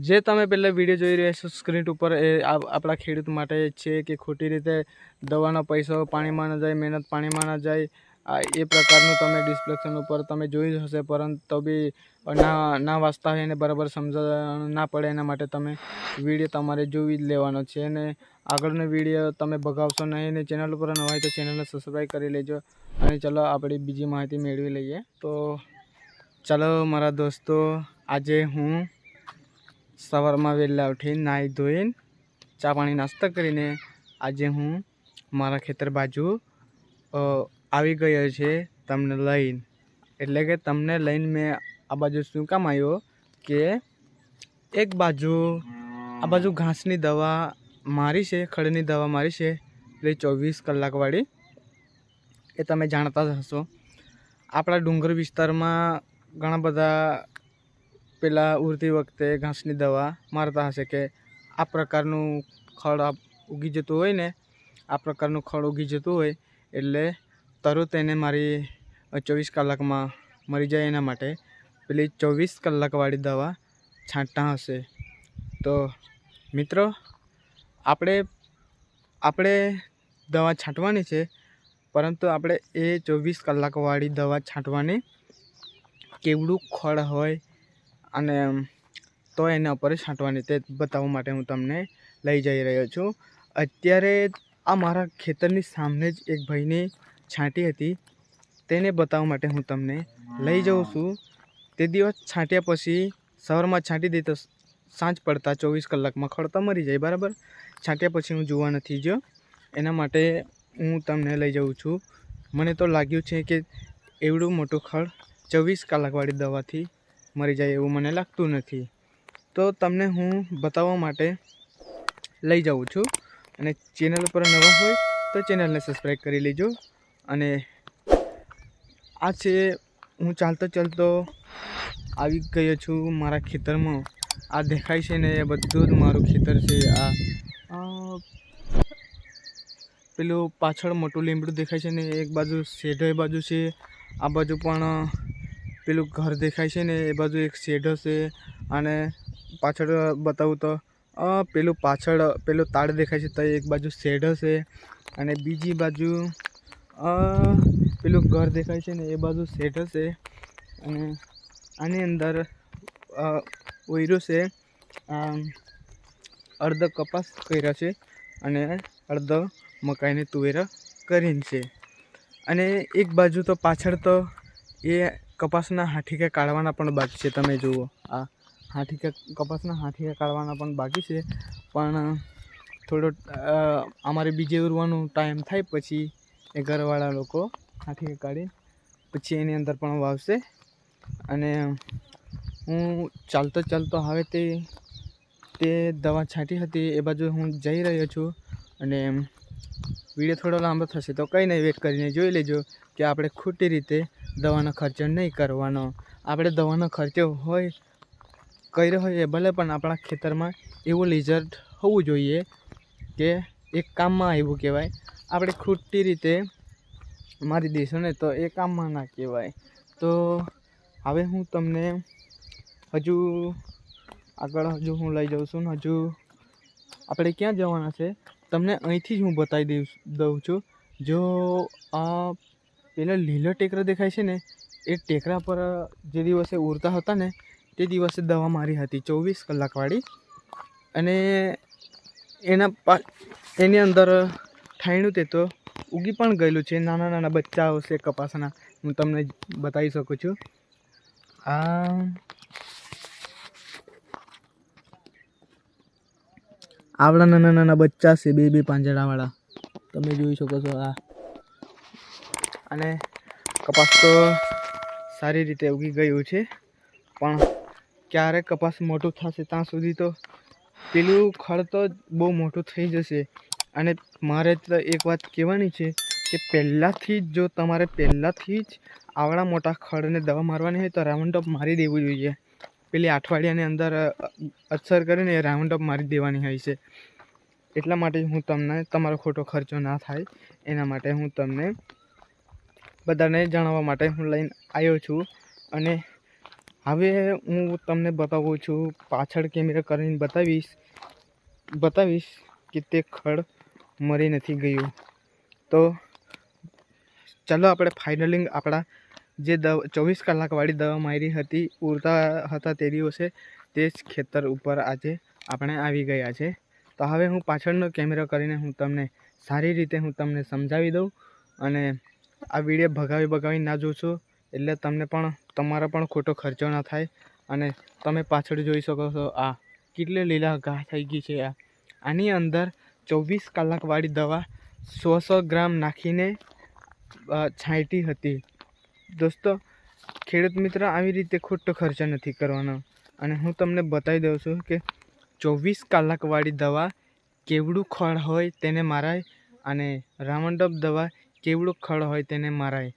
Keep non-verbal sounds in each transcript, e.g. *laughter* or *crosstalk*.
જે તમે પહેલાં વીડિયો જોઈ રહ્યા છો સ્ક્રીન ઉપર એ આપણા ખેડૂત માટે છે કે ખોટી રીતે દવાનો પૈસો પાણીમાં ન જાય, મહેનત પાણીમાં ન જાય એ પ્રકારનું તમે ડિસ્પ્લેક્શન ઉપર તમે જોયું જ હશે, પરંતુ બી ના ના વાંચતા હોય એને બરાબર સમજણ ના પડે એના માટે તમે વીડિયો તમારે જોઈ જ લેવાનો છે. અને આગળનો વીડિયો તમે ભગાવશો નહીં અને ચેનલ ઉપર નવા હોય તો ચેનલને સબસ્ક્રાઈબ કરી લેજો. અને ચલો આપણે બીજી માહિતી મેળવી લઈએ. તો ચાલો મારા દોસ્તો, આજે હું સવારમાં વહેલા ઉઠીને નાહી ધોઈને ચા પાણી નાસ્તો કરીને આજે હું મારા ખેતર બાજુ આવી ગયો છે તમને લઈને. એટલે કે તમને લઈને મેં આ બાજુ શું કામ આવ્યો કે એક બાજુ, આ બાજુ ઘાસની દવા મારી છે, ખડની દવા મારી છે, એટલે ચોવીસ કલાકવાળી. એ તમે જાણતા જ હશો. આપણા ડુંગર વિસ્તારમાં ઘણા બધા પેલા ઉડતી વખતે ઘાસની દવા મારતા હશે કે આ પ્રકારનું ખડ ઉગી જતું હોય ને, આ પ્રકારનું ખડ ઉગી જતું હોય એટલે તરત એને મારી ચોવીસ કલાકમાં મરી જાય એના માટે. પેલી ચોવીસ કલાકવાળી દવા છાંટતા હશે. તો મિત્રો, આપણે આપણે દવા છાંટવાની છે, પરંતુ આપણે એ ચોવીસ કલાકવાળી દવા છાંટવાની કેવડું ખડ હોય અને તો એના ઉપર છાંટવાની તે બતાવવા માટે હું તમને લઈ જઈ રહ્યો છું. અત્યારે આ મારા ખેતરની સામે જ એક ભાઈને છાંટી હતી. તેને બતાવવા માટે હું તમને લઈ જાઉં છું. તે દિવસ છાંટ્યા પછી સવારમાં છાંટી દઈ તો સાંજ પડતા ચોવીસ કલાકમાં ખડતા મરી જાય, બરાબર? છાંટ્યા પછી હું જોવા નથી જો એના માટે હું તમને લઈ જાઉં છું. મને તો લાગ્યું છે કે એવડું મોટું ખડ ચોવીસ કલાકવાળી દવાથી મરી જાય એવું મને લાગતું નથી. તો તમને હું બતાવવા માટે લઈ જાઉં છું. અને ચેનલ ઉપર નવા હોય તો ચેનલને સબસ્ક્રાઈબ કરી લેજો. અને આ છે હું ચાલતો ચાલતો આવી ગયો છું મારા ખેતરમાં. આ દેખાય છે ને એ બધું જ મારું ખેતર છે. આ આ પેલું પાછળ મોટું લીમડું દેખાય છે ને એક બાજુ શેઢો એ બાજુ છે. આ બાજુ પણ પેલું ઘર દેખાય છે ને, એ બાજુ એક શેઢો છે અને પાછળ બતાવું તો પેલું પાછળ, પેલું તાળ દેખાય છે તો એક બાજુ શેઢો છે અને બીજી બાજુ પેલું ઘર દેખાય છે ને, એ બાજુ શેઢો છે અને આની અંદર ઓયરું છે. અડધો કપાસ કર્યા છે અને અડધો મકાઈને તુવેરા કરીને છે. અને એક બાજુ તો પાછળ તો એ કપાસના હાથીકા કાઢવાના પણ બાકી છે, તમે જુઓ. આ હાથીકા કપાસના હાથીકા કાઢવાના પણ બાકી છે, પણ થોડો અમારે બીજે ઉરવાનું ટાઈમ થાય પછી એ ઘરવાળા લોકો હાથીકા કાઢી, પછી એની અંદર પણ વાવશે. અને હું ચાલતો ચાલતો હવે તે તે દવા છાંટી હતી, એ બાજુ હું જઈ રહ્યો છું. અને વીડિયો થોડો લાંબો થશે, તો કંઈ નહીં વેટ કરીને જોઈ લેજો કે આપણે ખોટી રીતે દવાનો ખર્ચો નહીં કરવાનો. આપણે દવાનો ખર્ચો હોય, કર્યો હોય એ ભલે, પણ આપણા ખેતરમાં એવું રિઝલ્ટ હોવું જોઈએ કે એક કામમાં આવ્યું કહેવાય. આપણે ખોટી રીતે મારી દઈશું ને તો એ કામમાં ના કહેવાય. તો હવે હું તમને હજુ આગળ હજુ હું લઈ જાઉં છું ને હજુ આપણે ક્યાં જવાના છે? તમને અહીંથી જ હું બતાવી દઉં દઉં છું. જો આ પેલા લીલો ટેકરો દેખાય છે ને, એ ટેકરા પર જે દિવસે ઉડતા હતા ને, તે દિવસે દવા મારી હતી ચોવીસ કલાકવાળી. અને એના પા, એની અંદર ઠાણું તે તો ઉગી પણ ગયેલું છે. નાના નાના બચ્ચાઓ છે કપાસના, હું તમને બતાવી શકું છું. આ, આવડા નાના નાના બચ્ચા છે, બે બે પાંજરાવાળા. તમે જોઈ શકો છો આ અને કપાસ તો સારી રીતે ઉગી ગયું છે. પણ ક્યારે કપાસ મોટું થશે ત્યાં સુધી તો પેલું ખડ તો બહુ મોટું થઈ જશે. અને મારે તો એક વાત કહેવાની છે કે પહેલાંથી જ જો તમારે પહેલાંથી જ આવડા મોટા ખડને દવા મારવાની હોય તો રાઉન્ડ અપ મારી દેવું જોઈએ. પેલી અઠવાડિયાની અંદર અસર કરીને એ રાઉન્ડ અપ મારી દેવાની હોય છે. એટલા માટે હું તમને, તમારો ખોટો ખર્ચો ના થાય. એના માટે હું તમને બધાને જણાવવા માટે હું લઈને આવ્યો છું. અને હવે હું તમને બતાવું છું, પાછળ કેમેરા કરીને બતાવીશ બતાવીશ કે તે ખડ મરી નથી ગયું. તો ચાલો આપણે ફાઇનલિંગ આપણા જે દવા, ચોવીસ કલાકવાળી દવા મારી હતી, ઉડતા હતા તે દિવસે તે જ ખેતર ઉપર આજે આપણે આવી ગયા છે. તો હવે હું પાછળનો કેમેરો કરીને હું તમને સારી રીતે હું તમને સમજાવી દઉં અને આ વીડિયો ભગાવી ભગાવી ના જોશો, એટલે તમને પણ, તમારો પણ ખોટો ખર્ચો ના થાય. અને તમે પાછળ જોઈ શકો છો આ કેટલી લીલા ઘા થઈ ગઈ છે આ. આની અંદર ચોવીસ કલાકવાળી દવા સો સો ગ્રામ નાખીને છાંટી હતી. દોસ્તો, ખેડૂત મિત્ર, આવી રીતે ખોટો ખર્ચો નથી કરવાનો. અને હું તમને બતાવી દઉં છું કે ચોવીસ કલાકવાળી દવા કેવડું ખડ હોય તેને મારાય. અને રાવણડપ દવા કેવડું ખડ હોય તેને મારાય.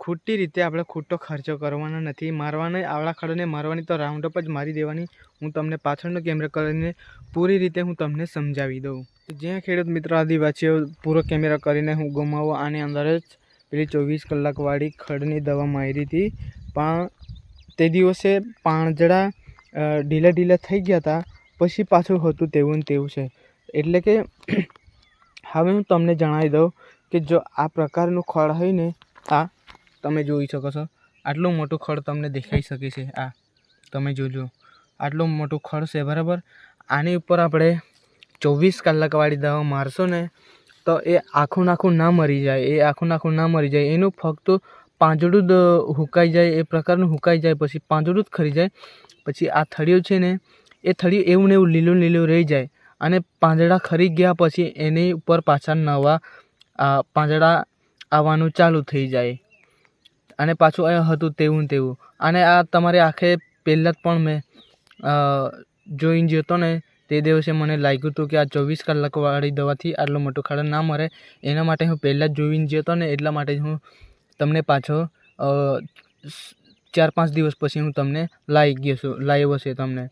ખોટી રીતે આપણે ખોટો ખર્ચો કરવાનો નથી. મારવાના, આવડા ખડને મારવાની તો રાઉન્ડ અપ જ મારી દેવાની. હું તમને પાછળનો કેમેરા કરીને પૂરી રીતે હું તમને સમજાવી દઉં. જ્યાં ખેડૂત મિત્રો, આદિવાસીઓ પૂરો કેમેરા કરીને હું ગુમાવો, આની અંદર જ પેલી ચોવીસ કલાકવાળી ખડની દવા મારી હતી. પણ તે દિવસે પાંજડા ઢીલા ઢીલા થઈ ગયા હતા પછી પાછું હતું તેવું ને તેવું છે. એટલે કે, *clears throat* હવે હું તમને જણાવી દઉં કે જો આ પ્રકારનું ખળ હોય ને, આ તમે જોઈ શકો છો. આટલું મોટું ખળ તમને દેખાઈ શકે છે. આ તમે જોજો. આટલું મોટું ખળ છે, બરાબર? આની ઉપર આપણે ચોવીસ કલાકવાળી દવા મારશો ને, તો એ આખું નાખું ના મરી જાય. એ આખું નાખું ના મરી જાય. એનું ફક્ત પાંજડું જ હુકાઈ જાય, એ પ્રકારનું હુકાઈ જાય, પછી પાંજડું જ ખરી જાય. પછી આ થળિયું છે ને, એ થળિયું એવું ને એવું લીલું લીલું રહી જાય. અને પાંદડા ખરી ગયા પછી એની ઉપર પાછા નવા આ પાંદડા આવવાનું ચાલુ થઈ જાય. અને પાછું એ હતું તેવું ને તેવું. અને આ તમારે આખે પહેલાં જ પણ મેં જોઈને જતો ને તે દિવસે મને લાગ્યું હતું કે આ ચોવીસ કલાકવાળી દવાથી આટલો મોટો ખાડો ના મરે. એના માટે હું પહેલાં જ જોઈને જતો ને, એટલા માટે હું તમને પાછો ચાર પાંચ દિવસ પછી હું તમને લાવી ગયો છું લાવ્યો છે તમને.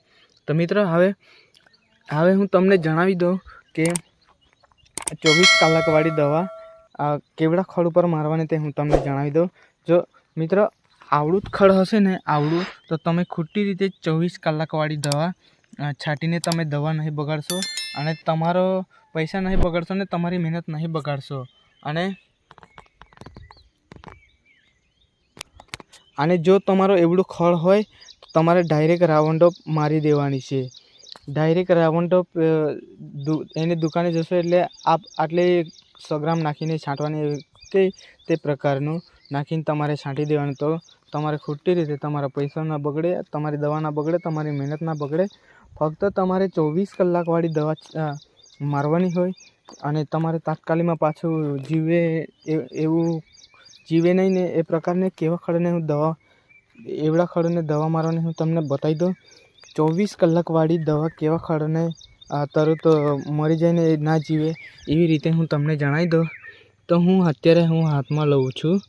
તો મિત્ર, હવે હવે હું તમને જણાવી દઉં કે ચોવીસ કલાકવાળી દવા આ કેવડા ખડ ઉપર મારવાની તે હું તમને જણાવી દઉં. જો મિત્ર આવડું જ ખડ હશે ને આવડું તો તમે ખોટી રીતે ચોવીસ કલાકવાળી દવા છાંટીને તમે દવા નહીં બગાડશો અને તમારો પૈસા નહીં બગાડશો ને તમારી મહેનત નહીં બગાડશો. અને અને જો તમારો એવડું ખડ હોય તો તમારે ડાયરેક્ટ રાઉન્ડઅપ મારી દેવાની છે. ડાયરેક્ટ અ, દુ- એની દુકાને જશો એટલે આપ આટલી સો ગ્રામ નાખીને છાંટવાની કે તે પ્રકારનું નાખીને તમારે છાંટી દેવાનું. તો તમારે ખોટી રીતે તમારા પૈસા ના બગડે, તમારી દવા ના બગડે, તમારી મહેનત ના બગડે, ફક્ત તમારે ચોવીસ કલાકવાળી દવા મારવાની હોય અને તમારે તાત્કાલિકમાં પાછું જીવે એવું જીવે નહીં ને એ પ્રકારને કેવા ખડને હું દવા, એવડા ખડને દવા મારવાની હું તમને બતાવી દઉં. ચોવીસ કલાકવાળી દવા કેવા ખડને અ, તરત મરી જાય ને ના જીવે એવી રીતે હું તમને જણાવી દઉં. તો હું અત્યારે હું હાથમાં લઉં છું.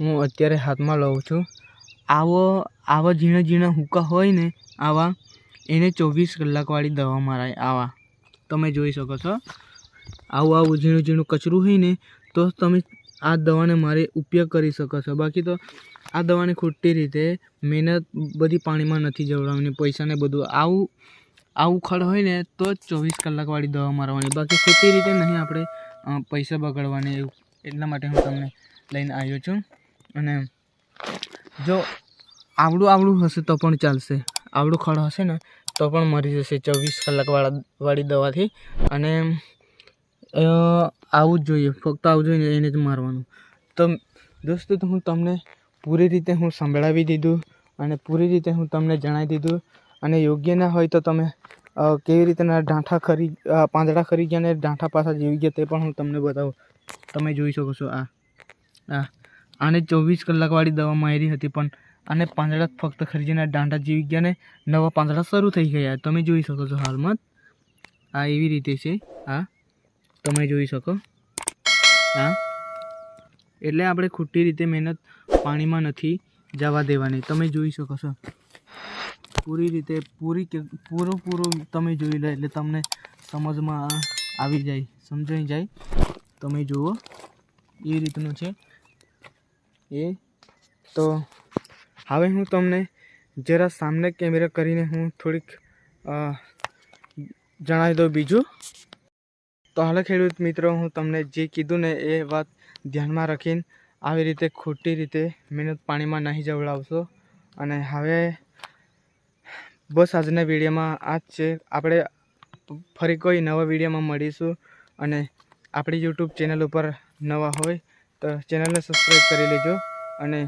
હું અત્યારે હાથમાં લઉં છું. આવો આવા ઝીણા ઝીણા હુક્કા હોય ને આવા એને ચોવીસ કલાકવાળી દવા મારાય આવા. તમે જોઈ શકો છો. આવું આવું ઝીણું ઝીણું કચરું હોય ને તો તમે આ દવાને મારે ઉપયોગ કરી શકો છો. બાકી તો આ દવાને ખોટી રીતે મહેનત બધી પાણીમાં નથી જવડાવવાની પૈસાને બધું. આવું આવું ખડ હોય ને તો જ ચોવીસ કલાકવાળી દવા મારવાની. બાકી ખોટી રીતે નહીં આપણે પૈસા બગાડવાની એવું. એટલા માટે હું તમને લઈને આવ્યો છું. અને જો આવડું આવડું હશે તો પણ ચાલશે. આવડું ખડ હશે ને તો પણ મરી જશે ચોવીસ કલાકવાળા વાળી દવાથી. અને આવવું આવું જ જોઈએ. ફક્ત આવું જોઈએ એને જ મારવાનું. તો દોસ્તો, તો હું તમને પૂરી રીતે હું સંભળાવી દીધું અને પૂરી રીતે હું તમને જણાવી દીધું. અને યોગ્ય ના હોય તો તમે કેવી રીતના ડાંઠા ખરી પાંદડા ખરી ગયા અને ડાંઠા પાછા જીવી ગયા તે પણ હું તમને બતાવું. તમે જોઈ શકો છો આ. આ, આને ચોવીસ કલાકવાળી દવા મારી હતી પણ આને પાંદડા ફક્ત ખરીજીના ડાંઠા જીવી ગયા ને નવા પાંદડા શરૂ થઈ ગયા. તમે જોઈ શકો છો હાલમાં આ એવી રીતે છે. આ, તમે જોઈ શકો. હા એટલે આપણે ખોટી રીતે મહેનત પાણીમાં નથી જવા દેવાની. તમે જોઈ શકો છો. પૂરી રીતે પૂરી કે પૂરું પૂરું તમે જોઈ લો એટલે તમને સમજમાં આવી જાય, સમજાઈ જાય. તમે જુઓ, એ રીતનું છે. એ તો હવે હું તમને જરા સામને કેમેરા કરીને હું થોડીક જણાવી દઉં બીજું. તો હાલ ખેડૂત મિત્રો, હું તમને જે કીધું ને એ વાત ધ્યાનમાં રાખીને આવી રીતે ખોટી રીતે મહેનત પાણીમાં નહીં જવડાવશો. અને હવે બસ આજના વિડીયોમાં આ જ છે. આપણે ફરી કોઈ નવા વિડીયોમાં મળીશું અને આપણી યુટ્યુબ ચેનલ ઉપર નવા હોય તો ચેનલને સબસ્ક્રાઈબ કરી લેજો અને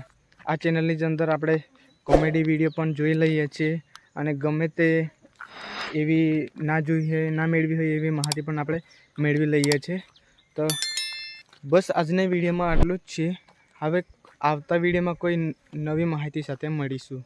આ ચેનલની જ અંદર આપણે કોમેડી વીડિયો પણ જોઈ લઈએ છીએ અને ગમે તે એવી ના જોઈ હોય, ના મેળવી હોય એવી માહિતી પણ આપણે મેળવી લઈએ છીએ. તો બસ આજના વિડીયોમાં આટલું જ છે. હવે આવતા વિડીયોમાં કોઈ નવી માહિતી સાથે મળીશું.